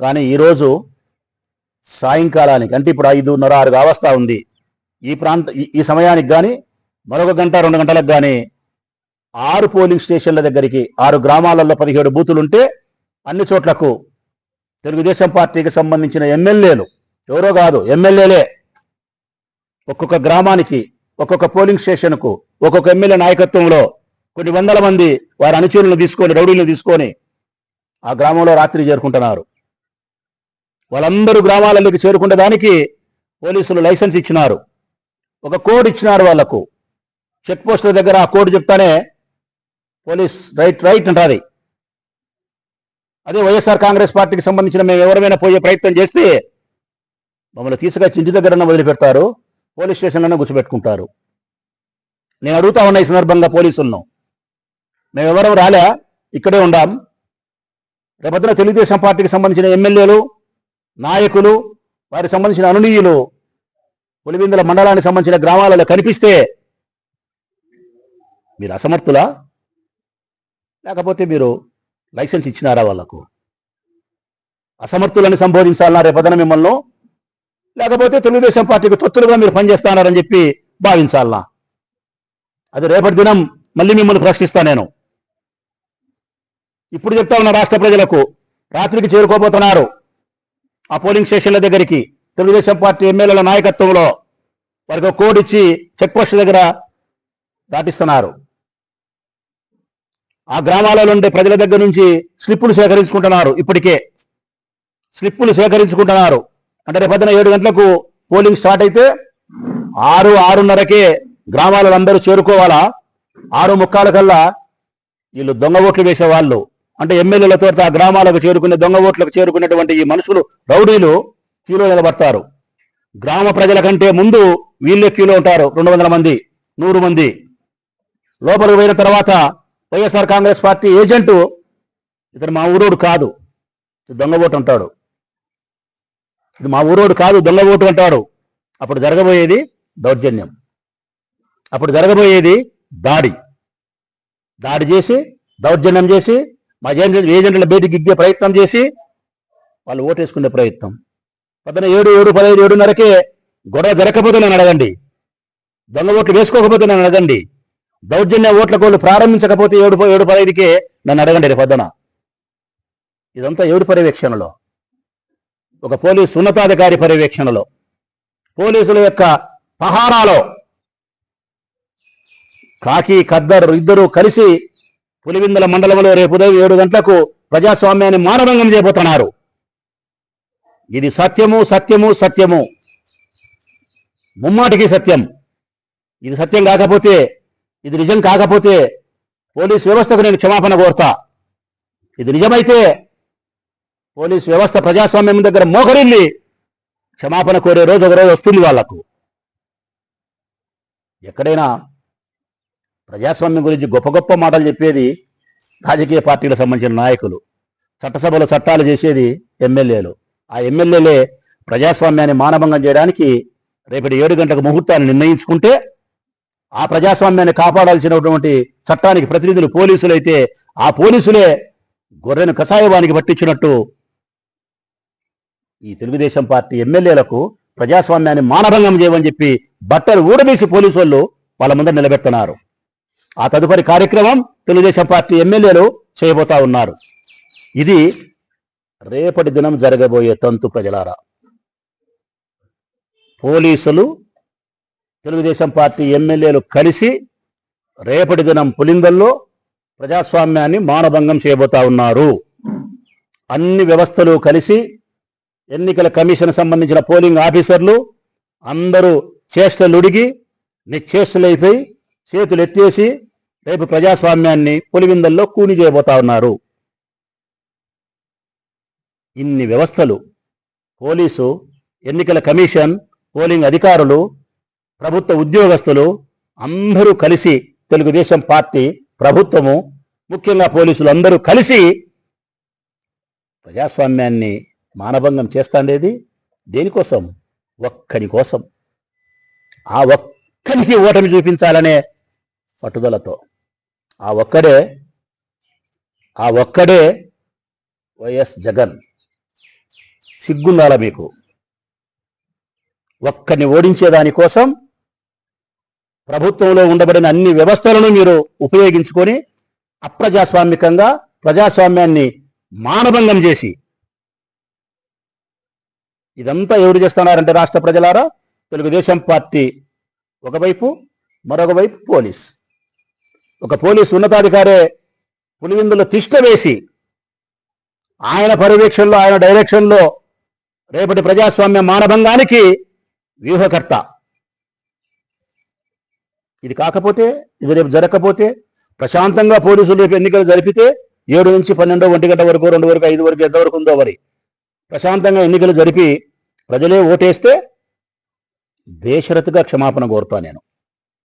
కానీ ఈరోజు సాయంకాలానికి అంటే ఇప్పుడు ఐదున్నర ఆరు కావస్తా ఉంది. ఈ ప్రాంత ఈ- ఈ సమయానికి కానీ మరొక గంట రెండు గంటలకు కానీ ఆరు పోలింగ్ స్టేషన్ల దగ్గరికి ఆరు గ్రామాలలో పదిహేడు బూతులు ఉంటే అన్ని చోట్లకు తెలుగుదేశం పార్టీకి సంబంధించిన ఎమ్మెల్యేలు ఎవరో కాదు ఎమ్మెల్యేలే ఒక్కొక్క గ్రామానికి ఒక్కొక్క పోలింగ్ స్టేషన్కు ఒక్కొక్క ఎమ్మెల్యే నాయకత్వంలో కొన్ని వందల మంది వారి అనుచరులను తీసుకొని రౌడీలను తీసుకొని ఆ గ్రామంలో రాత్రి చేరుకుంటున్నారు వాళ్ళందరూ గ్రామాలలోకి చేరుకునే దానికి పోలీసులు లైసెన్స్ ఇచ్చినారు. ఒక కోడ్ ఇచ్చినారు వాళ్ళకు చెక్ పోస్టుల దగ్గర ఆ కోడ్ చెప్తానే పోలీస్ రైట్ రైట్ అంటాది. అదే వైఎస్ఆర్ కాంగ్రెస్ పార్టీకి సంబంధించిన మేము ఎవరైనా పోయే ప్రయత్నం చేస్తే మమ్మల్ని తీసుకొచ్చి ఇంటి దగ్గర వదిలిపెడతారు. పోలీస్ స్టేషన్లోనే కూర్చోబెట్టుకుంటారు. నేను అడుగుతా ఉన్నా ఈ సందర్భంగా పోలీసులను. మేము ఎవరం రాలే ఇక్కడే ఉండాం. రేపొద్దున తెలుగుదేశం పార్టీకి సంబంధించిన ఎమ్మెల్యేలు నాయకులు వారికి సంబంధించిన అనునీయులు పులివిందుల మండలానికి సంబంధించిన గ్రామాలలో కనిపిస్తే మీరు అసమర్థులా? లేకపోతే మీరు లైసెన్స్ ఇచ్చినారా వాళ్ళకు అసమర్థులని సంబోధించాలన్నా రేపదన మిమ్మల్ని? లేకపోతే తెలుగుదేశం పార్టీకి తొత్తులుగా మీరు పనిచేస్తున్నారని చెప్పి భావించాలనా? అది రేపటి దినం మళ్ళీ మిమ్మల్ని ప్రశ్నిస్తా నేను. ఇప్పుడు చెప్తా ఉన్న రాష్ట్ర ప్రజలకు రాత్రికి చేరుకోబోతున్నారు. ఆ పోలింగ్ స్టేషన్ల దగ్గరికి తెలుగుదేశం పార్టీ ఎమ్మెల్యేల నాయకత్వంలో వారికి కోడ్ ఇచ్చి చెక్ పోస్ట్ దగ్గర దాటిస్తున్నారు. ఆ గ్రామాలలో ఉండే ప్రజల దగ్గర నుంచి స్లిప్పులు సేకరించుకుంటున్నారు ఇప్పటికే. స్లిప్పులు సేకరించుకుంటున్నారు. అంటే రేపొద్దున ఏడు గంటలకు పోలింగ్ స్టార్ట్ అయితే ఆరు ఆరున్నరకే గ్రామాలలో అందరూ చేరుకోవాలా? ఆరు ముక్కాల కల్లా వీళ్ళు దొంగ ఓట్లు వేసే వాళ్ళు అంటే ఎమ్మెల్యేలతో ఆ గ్రామాలకు చేరుకునే దొంగ ఓట్లకు చేరుకునేటువంటి ఈ మనుషులు రౌడీలు క్యూలో నిలబడతారు. గ్రామ ప్రజల కంటే ముందు వీళ్ళే క్యూలో ఉంటారు. రెండు వందల మంది నూరు మంది. లోపలికి పోయిన తర్వాత వైఎస్ఆర్ కాంగ్రెస్ పార్టీ ఏజెంటు ఇతను మా ఊరోడు కాదు. దొంగ ఓటు అంటాడు. ఇది మా ఊరోడు కాదు దొంగ ఓటు అంటాడు. అప్పుడు జరగబోయేది దౌర్జన్యం. అప్పుడు జరగబోయేది దాడి. దాడి చేసి దౌర్జన్యం చేసి మా ఏజెంట్ ఏజెంట్ల బయటికి గిగ్గే ప్రయత్నం చేసి వాళ్ళు ఓటేసుకునే ప్రయత్నం. పొద్దున ఏడు ఏడు పదహైదు ఏడున్నరకే గొడవ జరగకపోతే నేను అడగండి. దొంగ ఓట్లు వేసుకోకపోతే నన్ను అడగండి. దౌర్జన్య ఓట్ల కోళ్ళు ప్రారంభించకపోతే ఏడు ఏడు పదహైదుకే నన్ను అడగండి రేపు పొద్దున. ఇదంతా ఏడు పర్యవేక్షణలో. ఒక పోలీసు ఉన్నతాధికారి పర్యవేక్షణలో. పోలీసుల యొక్క పహారాలో. కాకి ఖద్దరు ఇద్దరు కలిసి పులివిందల మండలంలో రేపు ఉదయం ఏడు గంటలకు ప్రజాస్వామ్యాన్ని మానభంగం చేయబోతున్నారు. ఇది సత్యము సత్యము సత్యము. ముమ్మాటికి సత్యం. ఇది సత్యం కాకపోతే ఇది నిజం కాకపోతే పోలీస్ వ్యవస్థకు నేను క్షమాపణ కోరుతా. ఇది నిజమైతే పోలీస్ వ్యవస్థ ప్రజాస్వామ్యం దగ్గర మోకరిల్లి క్షమాపణ కోరే రోజు ఒక రోజు వస్తుంది వాళ్ళకు ఎక్కడైనా ప్రజాస్వామ్యం గురించి గొప్ప గొప్ప మాటలు చెప్పేది రాజకీయ పార్టీలకు సంబంధించిన నాయకులు. చట్టసభలో చట్టాలు చేసేది ఎమ్మెల్యేలు. ఆ ఎమ్మెల్యేలే ప్రజాస్వామ్యాన్ని మానభంగం చేయడానికి రేపటి ఏడు గంటలకు ముహూర్తాన్ని నిర్ణయించుకుంటే ఆ ప్రజాస్వామ్యాన్ని కాపాడాల్సినటువంటి చట్టానికి ప్రతినిధులు పోలీసులు అయితే ఆ పోలీసులే గొర్రెను కషాయవానికి పట్టించినట్టు ఈ తెలుగుదేశం పార్టీ ఎమ్మెల్యేలకు ప్రజాస్వామ్యాన్ని మానభంగం చేయమని చెప్పి బట్టలు ఊడబీసి పోలీసు వాళ్ళు వాళ్ళ ముందర నిలబెడుతున్నారు. ఆ తదుపరి కార్యక్రమం తెలుగుదేశం పార్టీ ఎమ్మెల్యేలు చేయబోతా ఉన్నారు. ఇది రేపటి దినం జరగబోయే తంతు ప్రజలారా. పోలీసులు తెలుగుదేశం పార్టీ ఎమ్మెల్యేలు కలిసి రేపటి దినం పులిందల్లో ప్రజాస్వామ్యాన్ని మానభంగం చేయబోతా ఉన్నారు. అన్ని వ్యవస్థలు కలిసి ఎన్నికల కమిషన్ సంబంధించిన పోలింగ్ ఆఫీసర్లు అందరూ చేష్టలుడిగి నిశ్చేష్టలైపోయి చేతులు ఎత్తేసి రేపు ప్రజాస్వామ్యాన్ని పులివిందల్లో కూని చేయబోతా ఉన్నారు. ఇన్ని వ్యవస్థలు పోలీసు ఎన్నికల కమిషన్ పోలింగ్ అధికారులు ప్రభుత్వ ఉద్యోగస్తులు అందరూ కలిసి తెలుగుదేశం పార్టీ ప్రభుత్వము ముఖ్యంగా పోలీసులు అందరూ కలిసి ప్రజాస్వామ్యాన్ని మానభంగం చేస్తాండేది? దేనికోసం? ఒక్కని కోసం. ఆ ఒక్కనికి ఓటమి చూపించాలనే పట్టుదలతో. ఆ ఒక్కడే ఆ ఒక్కడే వైఎస్ జగన్. సిగ్గుండాల మీకు? ఒక్కరిని ఓడించేదానికోసం ప్రభుత్వంలో ఉండబడిన అన్ని వ్యవస్థలను మీరు ఉపయోగించుకొని అప్రజాస్వామికంగా ప్రజాస్వామ్యాన్ని మానభంగం చేసి ఇదంతా ఎవరు చేస్తున్నారంటే రాష్ట్ర ప్రజలారా? తెలుగుదేశం పార్టీ ఒకవైపు మరొక వైపు పోలీస్. ఒక పోలీస్ ఉన్నతాధికారే పులివిందులో తిష్ట వేసి ఆయన పర్యవేక్షణలో ఆయన డైరెక్షన్లో రేపటి ప్రజాస్వామ్య మానభంగానికి వ్యూహకర్త. ఇది కాకపోతే ఇది రేపు జరగకపోతే ప్రశాంతంగా పోలీసులు రేపు ఎన్నికలు జరిపితే ఏడు నుంచి పన్నెండో ఒంటి గంట వరకు రెండు వరకు ఐదు వరకు ఎంతవరకు ఉందో మరి. ప్రశాంతంగా ఎన్నికలు జరిపి ప్రజలే ఓటేస్తే బేషరతుగా క్షమాపణ కోరుతా నేను.